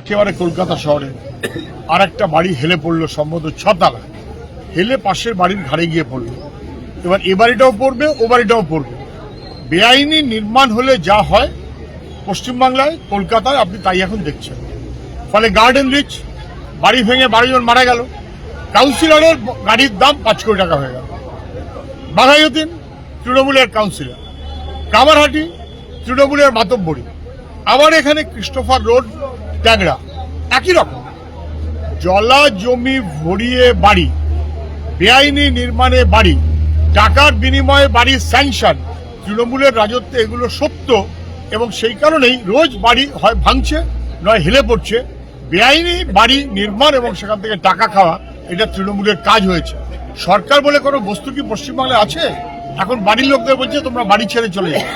একেবারে কলকাতা শহরে। আর একটা বাড়ি হেলে পড়ল সম্ভবত ছতলা। হেলে পাশের বাড়ির ঘাড়ে গিয়ে পড়ল। এবার এ বাড়িটাও পড়বে, ও বাড়িটাও পড়বে। বেআইনি নির্মাণ হলে যা হয়, পশ্চিমবাংলায়, কলকাতায় আপনি তাই এখন দেখছেন। ফলে গার্ডেন রিচ বাড়ি ভেঙে বারোজন মারা গেল। কাউন্সিলরের গাড়ির দাম পাঁচ কোটি টাকা হয়ে গেল। বাঘায়তিন তৃণমূলের কাউন্সিলর কামারহাটি, তৃণমূলের মাতব্বরী। আবার এখানে ক্রিস্টোফার রোড ট্যাংরা, একই রকম। জলা জমি ভরিয়ে বাড়ি, বেআইনি নির্মাণে বাড়ি, টাকার বিনিময়ে বাড়ির স্যাংশন, তৃণমূলের রাজত্বে এগুলো সত্য এবং সেই কারণেই রোজ বাড়ি হয় ভাঙছে, নয় হেলে পড়ছে। বেআইনি বাড়ি নির্মাণ এবং সেখান থেকে টাকা খাওয়া, এটা তৃণমূলের কাজ হয়েছে। সরকার বলে কোনো বস্তু কি পশ্চিমবাংলায় আছে? এখন বাড়ির লোকদের বলছে তোমরা বাড়ি ছেড়ে চলে যাও।